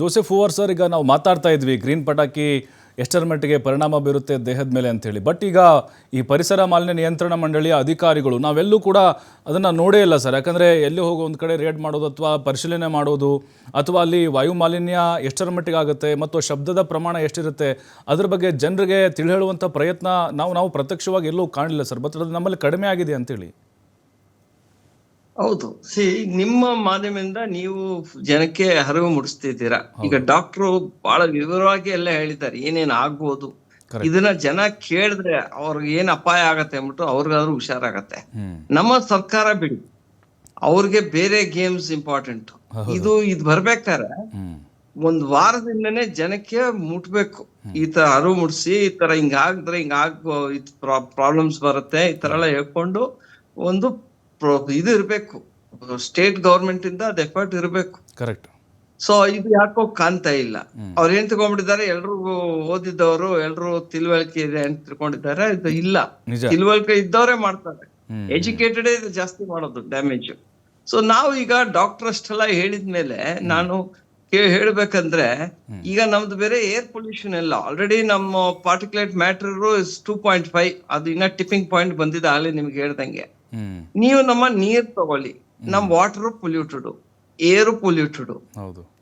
Joseph ಹೂವರ್ sir, ಈಗ ನಾವು ಮಾತಾಡ್ತಾ ಇದ್ವಿ, ಗ್ರೀನ್ ಪಟಾಕಿ ಎಷ್ಟರ ಮಟ್ಟಿಗೆ ಪರಿಣಾಮ ಬೀರುತ್ತೆ ದೇಹದ ಮೇಲೆ ಅಂತೇಳಿ. ಬಟ್ ಈಗ ಈ ಪರಿಸರ ಮಾಲಿನ್ಯ ನಿಯಂತ್ರಣ ಮಂಡಳಿಯ ಅಧಿಕಾರಿಗಳು, ನಾವೆಲ್ಲೂ ಕೂಡ ಅದನ್ನು ನೋಡೇ ಇಲ್ಲ ಸರ್. ಯಾಕಂದರೆ ಎಲ್ಲಿ ಹೋಗೋ ಒಂದು ಕಡೆ ರೇಡ್ ಮಾಡೋದು ಅಥವಾ ಪರಿಶೀಲನೆ ಮಾಡೋದು, ಅಥವಾ ಅಲ್ಲಿ ವಾಯು ಮಾಲಿನ್ಯ ಎಷ್ಟರ ಮಟ್ಟಿಗೆ ಆಗುತ್ತೆ ಮತ್ತು ಶಬ್ದದ ಪ್ರಮಾಣ ಎಷ್ಟಿರುತ್ತೆ, ಅದ್ರ ಬಗ್ಗೆ ಜನರಿಗೆ ತಿಳಿ ಹೇಳುವಂಥ ಪ್ರಯತ್ನ ನಾವು ನಾವು ಪ್ರತ್ಯಕ್ಷವಾಗಿ ಎಲ್ಲೂ ಕಾಣಲಿಲ್ಲ ಸರ್. ಬಟ್ ಅದು ನಮ್ಮಲ್ಲಿ ಕಡಿಮೆ ಆಗಿದೆ ಅಂತೇಳಿ. ಹೌದು. ಸಿ ನಿಮ್ಮ ಮಾಧ್ಯಮದಿಂದ ನೀವು ಜನಕ್ಕೆ ಅರಿವು ಮೂಡಿಸ್ತಿದ್ದೀರಾ? ಈಗ ಡಾಕ್ಟ್ರು ಬಹಳ ವಿವರವಾಗಿ ಎಲ್ಲ ಹೇಳಿದ್ದಾರೆ. ಏನೇನ್ ಆಗ್ಬೋದು? ಇದನ್ನ ಜನ ಕೇಳಿದ್ರೆ ಅವ್ರಿಗೆ ಏನ್ ಅಪಾಯ ಆಗತ್ತೆ ಅಂದ್ಬಿಟ್ಟು ಅವ್ರಿಗಾದ್ರೂ ಹುಷಾರಾಗತ್ತೆ. ನಮ್ಮ ಸರ್ಕಾರ ಬಿಡಿ. ಅವ್ರಿಗೆ ಬೇರೆ ಗೇಮ್ಸ್ ಇಂಪಾರ್ಟೆಂಟ್ ಇದು ಇದ್ ಬರ್ಬೇಕಾದ್ರೆ ಹ್ಮ್. ಒಂದ್ ವಾರದಿಂದನೇ ಜನಕ್ಕೆ ಮುಟ್ಬೇಕು. ಈ ತರ ಅರಿವು ಮೂಡಿಸಿ ಈ ತರ ಹಿಂಗ ಆಗಿದ್ರೆ ಹಿಂಗ ಆಗ ಪ್ರಾಬ್ಲಮ್ಸ್ ಬರುತ್ತೆ ಈ ತರ ಎಲ್ಲ ಹೇಳ್ಕೊಂಡು ಒಂದು ಇದು ಇರಬೇಕು. ಸ್ಟೇಟ್ ಗವರ್ಮೆಂಟ್ ಇಂದ ಅದ್ ಎಫರ್ಟ್ ಇರಬೇಕು. ಕರೆಕ್ಟ್ ಸೊ ಇದು ಯಾಕೋ ಕಾಣ್ತಾ ಇಲ್ಲ. ಅವ್ರು ಏನ್ ತಗೊಂಡಿದ್ದಾರೆ ಎಲ್ರು ಓದಿದವರು ಎಲ್ರು ತಿಳುವಳಿಕೆ ಇದೆ ಅಂತ ತಿಳ್ಕೊಂಡಿದ್ದಾರೆ. ಇದು ಇಲ್ಲ. ತಿಳುವಳಿಕೆ ಇದ್ದವರೇ ಮಾಡ್ತಾರೆ. ಎಜುಕೇಟೆಡ್ ಇದು ಜಾಸ್ತಿ ಮಾಡೋದು ಡ್ಯಾಮೇಜ್ ಸೊ ನಾವು ಈಗ ಡಾಕ್ಟರ್ ಅಷ್ಟೆಲ್ಲ ಹೇಳಿದ್ಮೇಲೆ ನಾನು ಹೇಳ್ಬೇಕಂದ್ರೆ ಈಗ ನಮ್ದು ಬೇರೆ ಏರ್ ಪೊಲ್ಯೂಷನ್ ಎಲ್ಲ ಆಲ್ರೆಡಿ ನಮ್ಮ particulate matter two point five ಅದು ಇನ್ನ ಟಿಪ್ಪಿಂಗ್ ಪಾಯಿಂಟ್ ಬಂದಿದೆ ಆಗ್ಲೇ ನಿಮ್ಗೆ ಹೇಳ್ದಂಗೆ. ನೀವು ನಮ್ಮ ನೀರ್ ತಗೊಳ್ಳಿ. ನಮ್ ವಾಟರ್ ಪೊಲ್ಯೂಟೆಡ್ ಏರ್ ಪೊಲ್ಯೂಟೆಡ್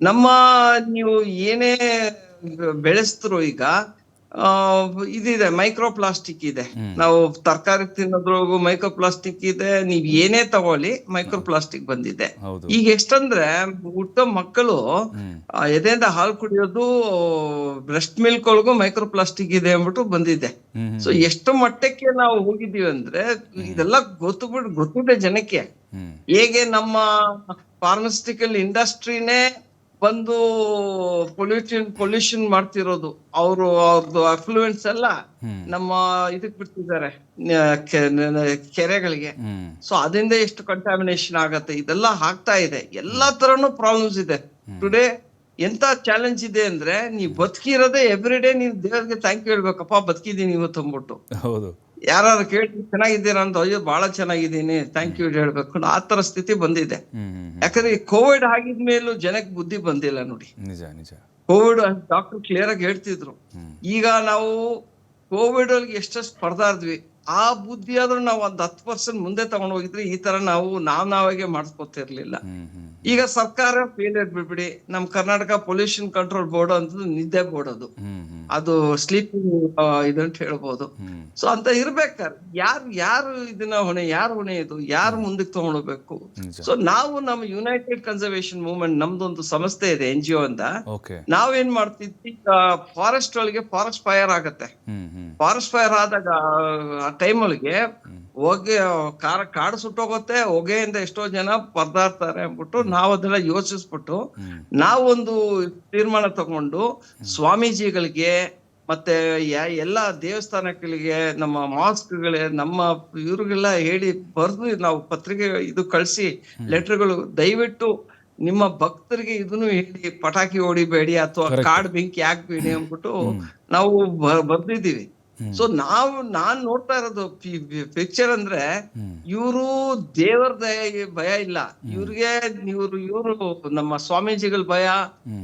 ನಮ್ಮ ನೀವು ಏನೇ ಬೆಳೆಸ್ತರು ಈಗ ಇದಿದೆ ಮೈಕ್ರೋ ಪ್ಲಾಸ್ಟಿಕ್ ಇದೆ. ನಾವು ತರಕಾರಿ ತಿನ್ನೋದ್ರೊಳಗು ಮೈಕ್ರೋ ಪ್ಲಾಸ್ಟಿಕ್ ಇದೆ ನೀವ್ ಏನೇ ತಗೊಳ್ಳಿ ಮೈಕ್ರೋ ಪ್ಲಾಸ್ಟಿಕ್ ಬಂದಿದೆ ಈಗ ಎಷ್ಟಂದ್ರೆ ಹುಟ್ಟೋ ಮಕ್ಕಳು ಎದೆಯಿಂದ ಹಾಲು ಕುಡಿಯೋದು ಬ್ರೆಸ್ಟ್ ಮಿಲ್ಕ್ ಒಳಗೂ ಮೈಕ್ರೋ ಪ್ಲಾಸ್ಟಿಕ್ ಇದೆ ಅಂದ್ಬಿಟ್ಟು ಬಂದಿದೆ. ಸೊ ಎಷ್ಟು ಮಟ್ಟಕ್ಕೆ ನಾವು ಹೋಗಿದೀವಿ ಅಂದ್ರೆ ಇದೆಲ್ಲ ಗೊತ್ತು ಗೊತ್ತಿದೆ ಜನಕ್ಕೆ. ಹೇಗೆ ನಮ್ಮ ಫಾರ್ಮಸ್ಟಿಕಲ್ ಇಂಡಸ್ಟ್ರಿನೇ ಬಂದು ಪೊಲ್ಯೂಷನ್ ಪೊಲ್ಯೂಷನ್ ಮಾಡ್ತಿರೋದು. ಅವರು ಅವ್ರದ್ದು ಅಫ್ಲೂಯೆನ್ಸ್ ಎಲ್ಲ ನಮ್ಮ ಇದಕ್ ಬಿಡ್ತಿದ್ದಾರೆ. ಕೆರೆಗಳಿಗೆ. ಸೊ ಅದರಿಂದ ಎಷ್ಟು ಕಂಟಾಮಿನೇಷನ್ ಆಗತ್ತೆ? ಇದೆಲ್ಲ ಆಗ್ತಾ ಇದೆ. ಎಲ್ಲಾ ತರನು ಪ್ರಾಬ್ಲಮ್ಸ್ ಇದೆ. ಟುಡೇ ಎಂತ ಚಾಲೆಂಜ್ ಇದೆ ಅಂದ್ರೆ ನೀವು ಬದುಕಿರೋದೇ ಎವ್ರಿ ಡೇ ನೀವ್ ದೇವರಿಗೆ ಥ್ಯಾಂಕ್ ಯು ಹೇಳ್ಬೇಕಪ್ಪ. ಬದುಕಿದೀನಿ ಇವತ್ತು ಅಂದ್ಬಿಟ್ಟು. ಹೌದು. ಯಾರು ಕೇಳಿ ಚೆನ್ನಾಗಿದ್ದೀರಾ ಅಂತ ಅಯ್ಯೋ ಬಹಳ ಚೆನ್ನಾಗಿದ್ದೀನಿ ಥ್ಯಾಂಕ್ ಯು ಹೇಳ್ಬೇಕು ಆ ತರ ಸ್ಥಿತಿ ಬಂದಿದೆ. ಯಾಕಂದ್ರೆ ಈ ಕೋವಿಡ್ ಆಗಿದ್ಮೇಲೂ ಜನಕ್ಕೆ ಬುದ್ಧಿ ಬಂದಿಲ್ಲ ನೋಡಿ. ನಿಜ ನಿಜ. ಕೋವಿಡ್ ಡಾಕ್ಟರ್ ಕ್ಲಿಯರ್ ಆಗಿ ಹೇಳ್ತಿದ್ರು. ಈಗ ನಾವು ಕೋವಿಡ್ ಅಲ್ಲಿ ಎಷ್ಟೆಷ್ಟು ಇದ್ವಿ ಆ ಬುದ್ಧಿ ಆದ್ರೂ ನಾವು ಒಂದ್ ಹತ್ತು ಪರ್ಸೆಂಟ್ ಮುಂದೆ ತಗೊಂಡ್ ಹೋಗಿದ್ರೆ ಈ ತರ ನಾವು ನಾವ್ ನಾವಾಗೆ ಮಾಡ್ಸ್ಕೊತಿರ್ಲಿಲ್ಲ. ಈಗ ಸರ್ಕಾರ ಫೇಲ್ ಬಿಡ್ಬಿಡಿ. ನಮ್ ಕರ್ನಾಟಕ ಪೊಲ್ಯೂಷನ್ ಕಂಟ್ರೋಲ್ ಬೋರ್ಡ್ ಅಂತ ನಿದ್ದೆ ಬೋರ್ಡ್ ಅದು ಅದು ಸ್ಲೀಪಿಂಗ್ ಇದಂತ ಹೇಳ್ಬೋದು. ಸೊ ಅಂತ ಇರ್ಬೇಕಾದ್ರೆ ಯಾರು ಯಾರು ಇದನ್ನ ಹೊಣೆ ಯಾರು ಹೊಣೆ ಇದು? ಯಾರು ಮುಂದಕ್ಕೆ ತಗೊಂಡೋಗ್ಬೇಕು? ಸೊ ನಾವು ನಮ್ಮ ಯುನೈಟೆಡ್ ಕನ್ಸರ್ವೇಶನ್ ಮೂವ್ಮೆಂಟ್ ನಮ್ದೊಂದು ಸಂಸ್ಥೆ ಇದೆ ಎನ್ ಜಿ ಒ ಅಂತ ನಾವೇನ್ ಮಾಡ್ತಿದ್ವಿ? ಫಾರೆಸ್ಟ್ ಒಳಗೆ ಫಾರೆಸ್ಟ್ ಫೈರ್ ಆಗತ್ತೆ. ಫಾರೆಸ್ಟ್ ಫೈರ್ ಆದಾಗ ಆ ಟೈಮ್ ಒಳಗೆ ಹೊಗೆ ಕಾರ ಕಾಡು ಸುಟ್ಟೋಗುತ್ತೆ ಹೊಗೆಯಿಂದ ಎಷ್ಟೋ ಜನ ಪರ್ದಾಡ್ತಾರೆ ಅಂದ್ಬಿಟ್ಟು ನಾವು ಅದನ್ನ ಯೋಚಿಸ್ಬಿಟ್ಟು ನಾವೊಂದು ತೀರ್ಮಾನ ತಗೊಂಡು ಸ್ವಾಮೀಜಿಗಳಿಗೆ ಮತ್ತೆ ಎಲ್ಲ ದೇವಸ್ಥಾನಗಳಿಗೆ ನಮ್ಮ ಮಾಸ್ಕ್ಗಳೇ ನಮ್ಮ ಇವ್ರಿಗೆಲ್ಲ ಹೇಳಿ ಬರೆದು ನಾವು ಪತ್ರಿಕೆ ಇದು ಕಳ್ಸಿ ಲೆಟರ್ಗಳು ದಯವಿಟ್ಟು ನಿಮ್ಮ ಭಕ್ತರಿಗೆ ಇದನ್ನು ಹೇಳಿ ಪಟಾಕಿ ಹೊಡಿಬೇಡಿ ಅಥವಾ. ಕಾಡ್ ಬೆಂಕಿ ಹಾಕ್ಬೇಡಿ ಅಂದ್ಬಿಟ್ಟು ನಾವು ಬರ್ದಿದ್ದೀವಿ. ಸೊ ನಾವು ನಾನ್ ನೋಡ್ತಾ ಇರೋದು ಪಿಕ್ಚರ್ ಅಂದ್ರೆ ಇವರು ದೇವರ ದಯೆ ಭಯ ಇಲ್ಲ. ಇವ್ರಿಗೆ ಇವ್ರು ಇವರು ನಮ್ಮ ಸ್ವಾಮೀಜಿಗಳ ಭಯ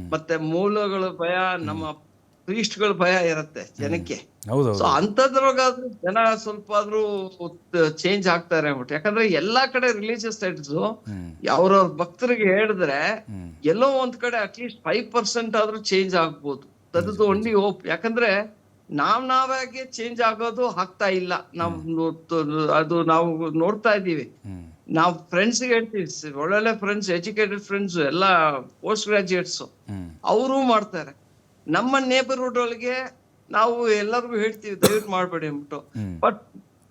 ಮತ್ತೆ ಮೂಲಗಳ ಭಯ ನಮ್ಮ ಪ್ರೀಸ್ಟ್ಗಳ ಭಯ ಇರತ್ತೆ ಜನಕ್ಕೆ. ಸೊ ಅಂತದ್ರೊಳಗಾದ್ರೂ ಜನ ಸ್ವಲ್ಪ ಆದ್ರೂ ಚೇಂಜ್ ಆಗ್ತಾರೆ ಅಂದ್ಬಿಟ್ಟು. ಯಾಕಂದ್ರೆ ಎಲ್ಲಾ ಕಡೆ ರಿಲಿಜಿಯಸ್ ಸೈಟ್ಸ್ ಅವ್ರ ಅವ್ರವ್ರ ಭಕ್ತರಿಗೆ ಹೇಳಿದ್ರೆ ಎಲ್ಲೋ ಒಂದ್ ಕಡೆ ಅಟ್ಲೀಸ್ಟ್ ಫೈವ್ ಪರ್ಸೆಂಟ್ ಆದ್ರೂ ಚೇಂಜ್ ಆಗ್ಬೋದು. That only hope. ಯಾಕಂದ್ರೆ ನಾವ್ ನಾವಾಗೆ ಚೇಂಜ್ ಆಗೋದು ಆಗ್ತಾ ಇಲ್ಲ. ನಾವ್ ಅದು ನಾವು ನೋಡ್ತಾ ಇದೀವಿ ನಾವ್ ಫ್ರೆಂಡ್ಸ್ ಹೇಳ್ತೀವಿ ಒಳ್ಳೊಳ್ಳೆ ಫ್ರೆಂಡ್ಸ್ ಎಜುಕೇಟೆಡ್ ಫ್ರೆಂಡ್ಸ್ ಎಲ್ಲ ಪೋಸ್ಟ್ ಗ್ರಾಜುಯೇಟ್ಸ್ ಅವರು ಮಾಡ್ತಾರೆ. ನಮ್ಮ ನೇಬರ್ಹುಡ್ ಒಳಗೆ ನಾವು ಎಲ್ಲರಿಗೂ ಹೇಳ್ತೀವಿ ದಯವಿಟ್ಟು ಮಾಡ್ಬೇಡಿ ಅಂದ್ಬಿಟ್ಟು. ಬಟ್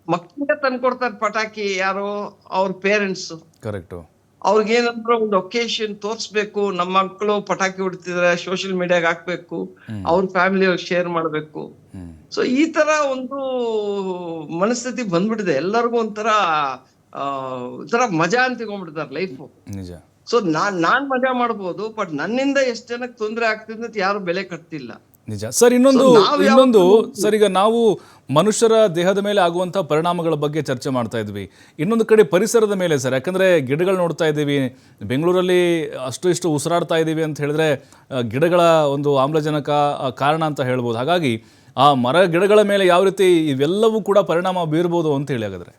ಮಕ್ಕಳಿಗೆ ತಂದ್ಕೊಡ್ತಾರೆ ಪಟಾಕಿ ಯಾರೋ ಅವ್ರ ಪೇರೆಂಟ್ಸ್ ಕರೆಕ್ಟು ಅವ್ರಿಗೇನಂದ್ರೆ ಒಂದು ಒಕೇಶನ್ ತೋರಿಸ್ಬೇಕು ನಮ್ಮ ಮಕ್ಕಳು ಪಟಾಕಿ ಹೊಡ್ತಿದ್ರೆ ಸೋಶಿಯಲ್ ಮೀಡಿಯಾಗ ಹಾಕ್ಬೇಕು. ಅವ್ರ ಫ್ಯಾಮಿಲಿ ಶೇರ್ ಮಾಡ್ಬೇಕು. ಸೊ ಈ ತರ ಒಂದು ಮನಸ್ಥಿತಿ ಬಂದ್ಬಿಟ್ಟಿದೆ. ಎಲ್ಲರಿಗೂ ಒಂಥರ ಆ ಒಂಥರ ಮಜಾ ಅಂತ ತಗೊಂಡ್ಬಿಡ್ತಾರೆ ಲೈಫು ಸೊ ನಾನ್ ನಾನ್ ಮಜಾ ಮಾಡ್ಬೋದು ಬಟ್ ನನ್ನಿಂದ ಎಷ್ಟು ಜನಕ್ಕೆ ತೊಂದರೆ ಆಗ್ತಿದೆ ಅಂತ ಯಾರು ಬೆಲೆ ಕಟ್ತಿಲ್ಲ. ನಿಜ. ಸರ್ ಇನ್ನೊಂದು ಇನ್ನೊಂದು ಸರ್ ಈಗ ನಾವು ಮನುಷ್ಯರ ದೇಹದ ಮೇಲೆ ಆಗುವಂಥ ಪರಿಣಾಮಗಳ ಬಗ್ಗೆ ಚರ್ಚೆ ಮಾಡ್ತಾ ಇದ್ವಿ. ಇನ್ನೊಂದು ಕಡೆ ಪರಿಸರದ ಮೇಲೆ ಸರ್ ಯಾಕಂದರೆ ಗಿಡಗಳು ನೋಡ್ತಾ ಇದ್ದೀವಿ. ಬೆಂಗಳೂರಲ್ಲಿ ಅಷ್ಟು ಇಷ್ಟು ಉಸಿರಾಡ್ತಾ ಇದ್ದೀವಿ ಅಂತ ಹೇಳಿದ್ರೆ ಗಿಡಗಳ ಒಂದು ಆಮ್ಲಜನಕ ಕಾರಣ ಅಂತ ಹೇಳ್ಬೋದು. ಹಾಗಾಗಿ ಆ ಮರ ಗಿಡಗಳ ಮೇಲೆ ಯಾವ ರೀತಿ ಇವೆಲ್ಲವೂ ಕೂಡ ಪರಿಣಾಮ ಬೀರ್ಬೋದು ಅಂತ ಹೇಳಿ ಹಾಗಾದ್ರೆ.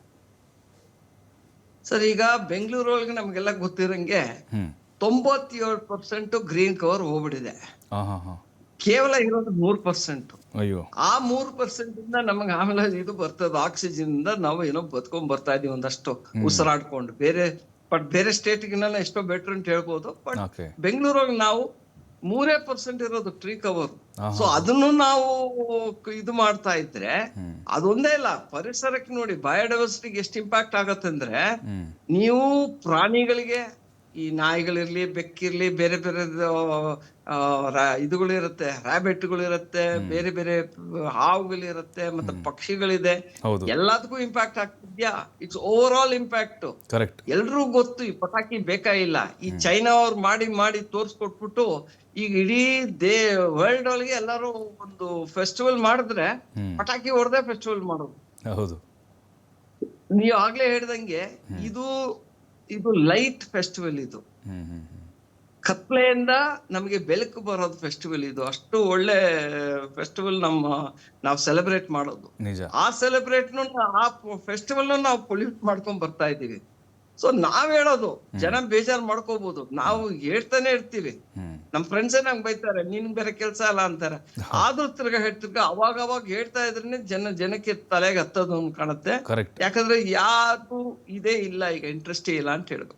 ಸರ್ ಈಗ ಬೆಂಗಳೂರೊಳಗೆ ನಮಗೆಲ್ಲ ಗೊತ್ತಿರಂಗೆ ತೊಂಬತ್ತೇಳು ಪರ್ಸೆಂಟ್ ಗ್ರೀನ್ ಕವರ್ ಹೋಗ್ಬಿಟ್ಟಿದೆ. ಹಾಂ ಹಾಂ ಹಾಂ ಕೇವಲ ಇರೋದು ಮೂರ್ ಪರ್ಸೆಂಟ್. ಅಯ್ಯೋ. ಆ ಮೂರ್ ಪರ್ಸೆಂಟ್ ಇಂದ ನಮಗೆ ಆಮೇಲೆ ಇದು ಬರ್ತದ ಆಕ್ಸಿಜನ್ ಇಂದ ನಾವು ಏನೋ ಬದ್ಕೊಂಡ್ ಬರ್ತಾ ಇದೀವಿ ಒಂದಷ್ಟು ಉಸಿರಾಡ್ಕೊಂಡು. ಬೇರೆ ಬಟ್ ಬೇರೆ ಸ್ಟೇಟ್ ಗಿನ್ನೆಲ್ಲ ಎಷ್ಟೋ ಬೆಟರ್ ಅಂತ ಹೇಳ್ಬೋದು ಬಟ್ ಬೆಂಗಳೂರಲ್ಲಿ ಬೆಂಗಳೂರಾಗ ನಾವು ಮೂರೇ ಪರ್ಸೆಂಟ್ ಇರೋದು ಟ್ರೀ ಕವರ್. ಸೊ ಅದನ್ನು ನಾವು ಇದು ಮಾಡ್ತಾ ಇದ್ರೆ. ಅದೊಂದೇ ಇಲ್ಲ ಪರಿಸರಕ್ಕೆ ನೋಡಿ ಬಯೋಡೈವರ್ಸಿಟಿಗೆ ಎಷ್ಟು ಇಂಪ್ಯಾಕ್ಟ್ ಆಗತ್ತಂದ್ರೆ ಅಂದ್ರೆ ನೀವು ಪ್ರಾಣಿಗಳಿಗೆ ಈ ನಾಯಿಗಳಿರ್ಲಿ ಬೆಕ್ಕಿರ್ಲಿ ಬೇರೆ ಬೇರೆ ಇದುಗಳಿರುತ್ತೆ ರ್ಯಾಬಿಟ್ಗಳಿರುತ್ತೆ ಬೇರೆ ಬೇರೆ ಹಾವುಗಳಿರುತ್ತೆ ಮತ್ತೆ ಪಕ್ಷಿಗಳಿದೆ. ಎಲ್ಲದಕ್ಕೂ ಇಂಪ್ಯಾಕ್ಟ್ ಆಗ್ತಿದ್ಯಾ? It's overall impact correct ಎಲ್ರಿಗೂ ಗೊತ್ತು ಈ ಪಟಾಕಿ ಬೇಕಾಗಿಲ್ಲ ಈ ಚೈನಾ ಅವ್ರು ಮಾಡಿ ಮಾಡಿ ತೋರ್ಸ್ಕೊಟ್ಬಿಟ್ಟು ಈಗ ಇಡೀ ದೇ ವರ್ಲ್ಡ್ ಒಳಗೆ ಎಲ್ಲರೂ ಒಂದು ಫೆಸ್ಟಿವಲ್ ಮಾಡಿದ್ರೆ ಪಟಾಕಿ ಹೊಡೆದೇ ಫೆಸ್ಟಿವಲ್ ಮಾಡೋದು. ಹೌದು. ನೀವು ಆಗ್ಲೇ ಹೇಳ್ದಂಗೆ ಇದು ಇದು ಲೈಟ್ ಫೆಸ್ಟಿವಲ್ ಇದು. ಕತ್ಲೆಯಿಂದ ನಮಗೆ ಬೆಳಕು ಬರೋದು ಫೆಸ್ಟಿವಲ್ ಇದು. ಅಷ್ಟು ಒಳ್ಳೆ ಫೆಸ್ಟಿವಲ್ ನಮ್ಮ ನಾವು ಸೆಲೆಬ್ರೇಟ್ ಮಾಡೋದು. ಆ ಸೆಲೆಬ್ರೇಟ್ ಆ ಫೆಸ್ಟಿವಲ್ ನಾವು ಪೊಲ್ಯೂಟ್ ಮಾಡ್ಕೊಂಡ್ ಬರ್ತಾ ಇದೀವಿ ಸೊ ನಾವ್ ಹೇಳೋದು ಜನ ಬೇಜಾರ್ ಮಾಡ್ಕೋಬಹುದು ನಾವು ಹೇಳ್ತಾನೆ ಇರ್ತೀವಿ. ನಮ್ ಫ್ರೆಂಡ್ಸ್ ನಂಗೆ ಬೈತಾರೆ? ನೀನ್ ಬೇರೆ ಕೆಲ್ಸ ಅಲ್ಲ ಅಂತಾರೆ. ಆದ್ರೂ ತಿರ್ಗಾ ಹೇಳ್ತಿರ್ಗ ಅವಾಗ ಅವಾಗ ಹೇಳ್ತಾ ಇದ್ರೆ ಜನ ಜನಕ್ಕೆ ತಲೆಗೆ ಹತ್ತೋದು ಅಂತ ಕಾಣುತ್ತೆ. ಯಾಕಂದ್ರೆ ಯಾರು ಇದೇ ಇಲ್ಲ ಈಗ ಇಂಟ್ರೆಸ್ಟೇ ಇಲ್ಲ ಅಂತ ಹೇಳ್ಬೇಕು.